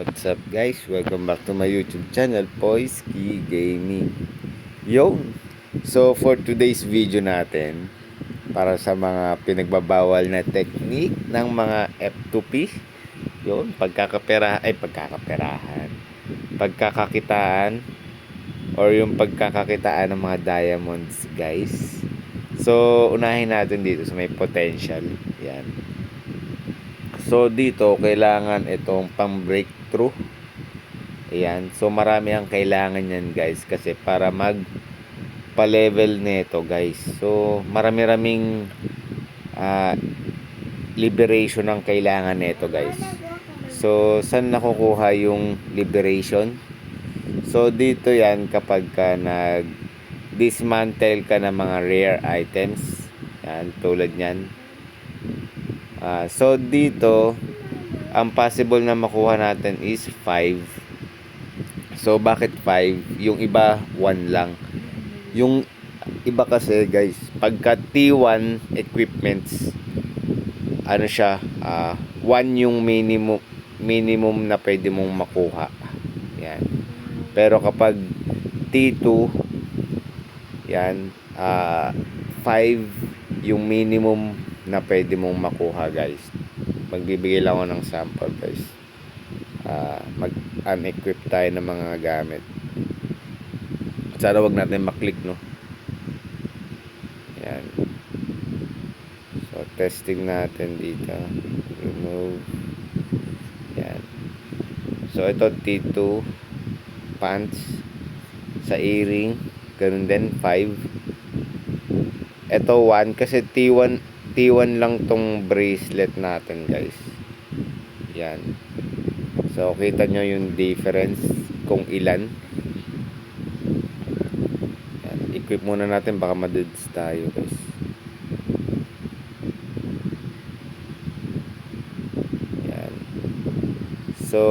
What's up guys? Welcome back to my YouTube channel, Poisky Gaming. Yo! So for today's video natin, para sa mga pinagbabawal na technique ng mga F2P, yun, pagkakapera, ay pagkakaperahan, pagkakakitaan, or yung pagkakakitaan ng mga diamonds guys. So, unahin natin dito sa may potential. Yan. So dito kailangan itong pang breakthrough. Ayan. So marami ang kailangan yan guys kasi para mag pa-level nito guys. So marami-raming ah, liberation ang kailangan nito guys. So saan nakukuha yung liberation? So dito yan kapag ka nag dismantle ka ng mga rare items. Yan tulad niyan. Ah, so dito ang possible na makuha natin is 5. So bakit 5? Yung iba 1 lang. Yung iba kasi guys, pagka T1 equipments ano siya, ah 1 yung minimum minimum na pwede mong makuha. Yan. Pero kapag T2 yan, ah 5 yung minimum na pwede mong makuha guys magbibigay lang ako ng sample guys. Ah, mag unequip tayo ng mga gamit. Sana wag natin maklik no? Yan. So testing natin dito. Remove. Yan. So ito T2 pants. Sa earring. Ganun din 5 ito 1 kasi T1 T1 lang tong bracelet natin guys. Yan. So kita nyo yung difference kung ilan. Yan. equip muna natin baka maduds tayo guys. Yan. So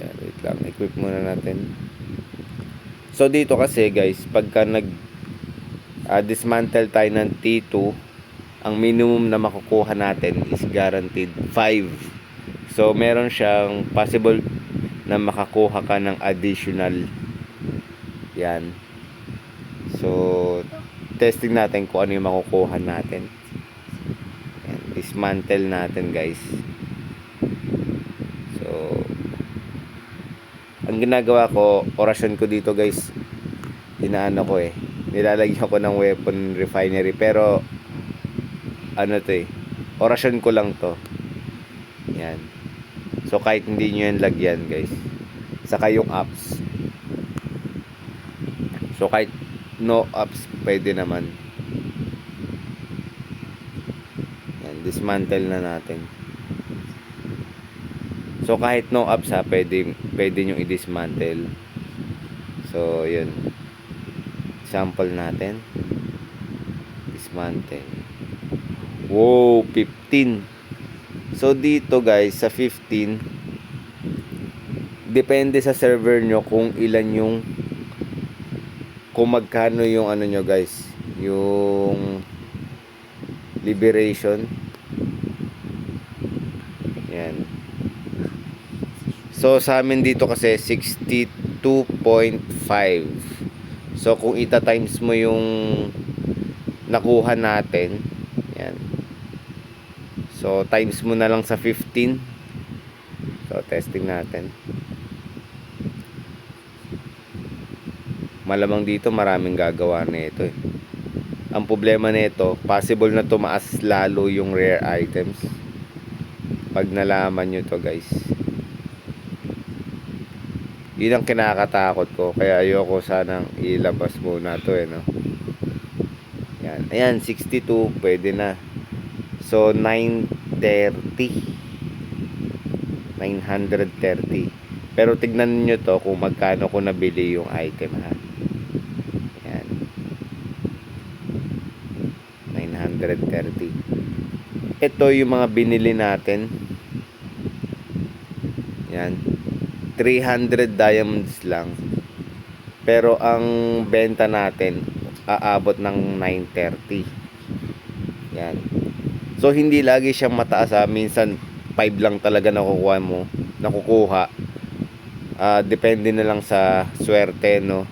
yan, wait lang. Equip muna natin. So dito kasi guys pagka nag uh, dismantle tayo ng T2 ang minimum na makukuha natin is guaranteed 5 so meron siyang possible na makakuha ka ng additional. Yan. So testing natin kung ano yung makukuha natin. Yan, dismantle natin guys. So ang ginagawa ko orasyon ko dito guys. Inaano ko eh nilalagyan ko ng weapon refinery pero ano to eh orasyon ko lang to. Yan. So kahit hindi nyo yan lagyan guys. Saka yung apps. So kahit no apps pwede naman. Yan dismantle na natin. So kahit no apps ha pwede, pwede nyo i-dismantle. So yun sample natin. Dismantle wow 15 so dito guys sa 15 depende sa server nyo kung ilan yung kung magkano yung ano nyo guys yung liberation. Yan. So sa amin dito kasi 62.5 So kung ita times mo yung nakuha natin, yan. So times mo na lang sa 15. So testing natin. Malamang dito maraming gagawa nito eh. Ang problema nito, possible na tumaas lalo yung rare items. Pag nalaman nyo to guys yun ang kinakatakot ko. Kaya ayoko sanang ilabas muna to eh no? Yan. Ayan 62 pwede na. So 930 930 pero tignan niyo to kung magkano ko nabili yung item ha? Yan. 930 ito yung mga binili natin. Yan 300 diamonds lang. Pero ang benta natin aabot ng 930. Yan. So hindi lagi siyang mataas ha. Minsan 5 lang talaga nakukuha mo, nakukuha. Ah, depende na lang sa swerte, no.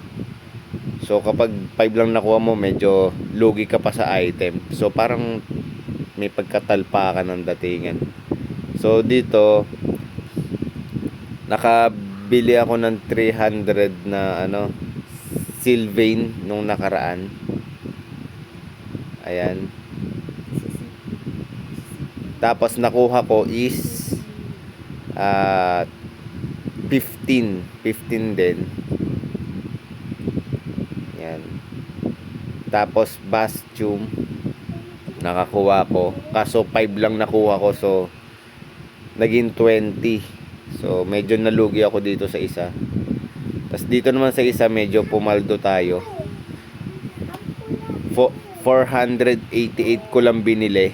So kapag 5 lang nakuha mo, medyo lugi ka pa sa item. So parang may pagkatalpa ka ng datingan. So dito nakabili ako ng 300 na ano Sylvain nung nakaraan. Ayan. Tapos nakuha ko is ah 15, 15 din. Yan. Tapos Bastium nakakuha ko. Kaso 5 lang nakuha ko so naging 20. So medyo nalugi ako dito sa isa. Tapos dito naman sa isa medyo pumaldo tayo. Fo- 488 ko lang binili.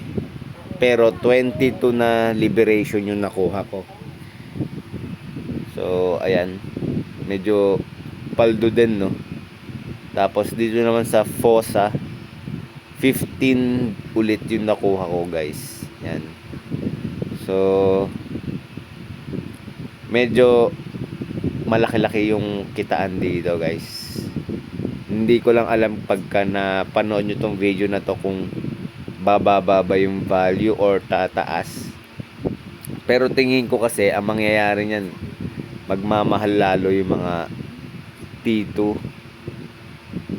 Pero 22 na liberation yung nakuha ko. So, ayan. Medyo paldo din, no? Tapos dito naman sa Fosa, 15 ulit yung nakuha ko, guys. Yan. So, medyo malaki-laki yung kitaan dito, guys. Hindi ko lang alam pagka na panood nyo tong video na to kung bababa ba yung value or tataas. Pero tingin ko kasi ang mangyayari niyan magmamahal lalo yung mga T2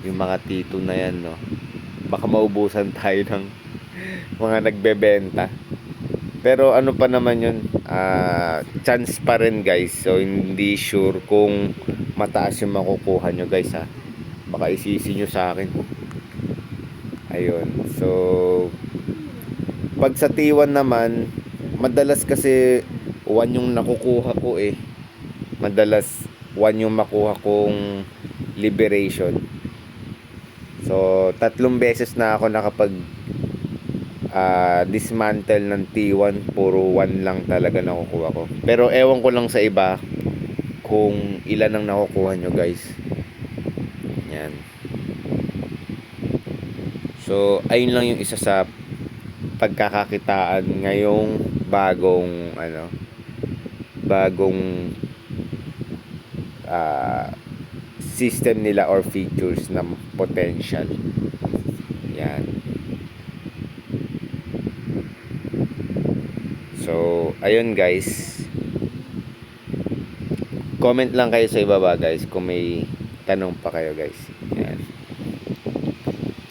yung mga T2 na yan no baka maubusan tayo ng mga nagbebenta pero ano pa naman yun ah, chance pa rin guys. So hindi sure kung mataas yung makukuha nyo guys ha. Baka isisi nyo sa akin. Ayun. So pag sa T1 naman madalas kasi 1 yung nakukuha ko eh. Madalas 1 yung makuha kong liberation. So tatlong beses na ako nakapag ah, dismantle ng T1 puro 1 lang talaga nakukuha ko. Pero ewan ko lang sa iba kung ilan ang nakukuha nyo guys. Yan. So ayun lang yung isa sa pagkakakitaan ngayong bagong ano bagong ah, system nila or features na potential. Yan so ayun guys. Comment lang kayo sa ibaba guys kung may tanong pa kayo guys. Yan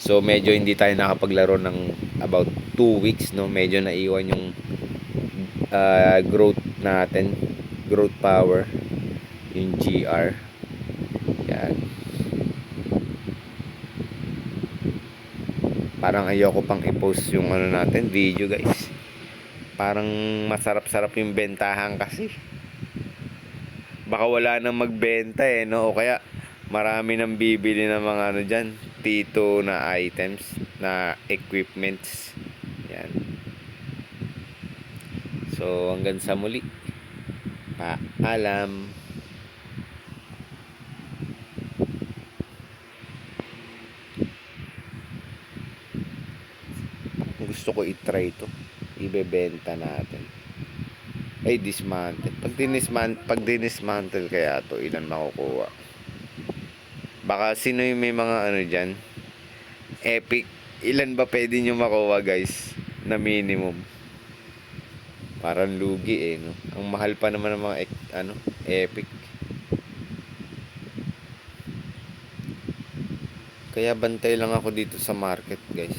so medyo hindi tayo nakapaglaro ng about 2 weeks no? Medyo naiwan yung ah, growth natin growth power yung GR yan parang ayoko pang i-post yung ano natin video guys parang masarap-sarap yung bentahan kasi. Baka wala nang magbenta eh no? O kaya marami nang bibili ng mga ano dyan tito na items na equipments. Yan. So hanggang sa muli. Paalam. Gusto ko i-try to ibebenta natin. Ay dismantle. Pag dinismantle pag dinismantle kaya to ilan makukuha? Baka sino yung may mga ano dyan? Epic. Ilan ba pwede nyo makuha guys na minimum? Parang lugi eh no? Ang mahal pa naman ng mga ek- ano epic. Kaya bantay lang ako dito sa market guys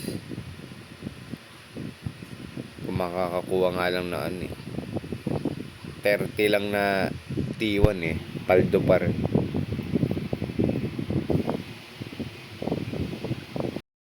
makakakuha nga lang na ano eh. 30 lang na T1 eh. Paldo pa rin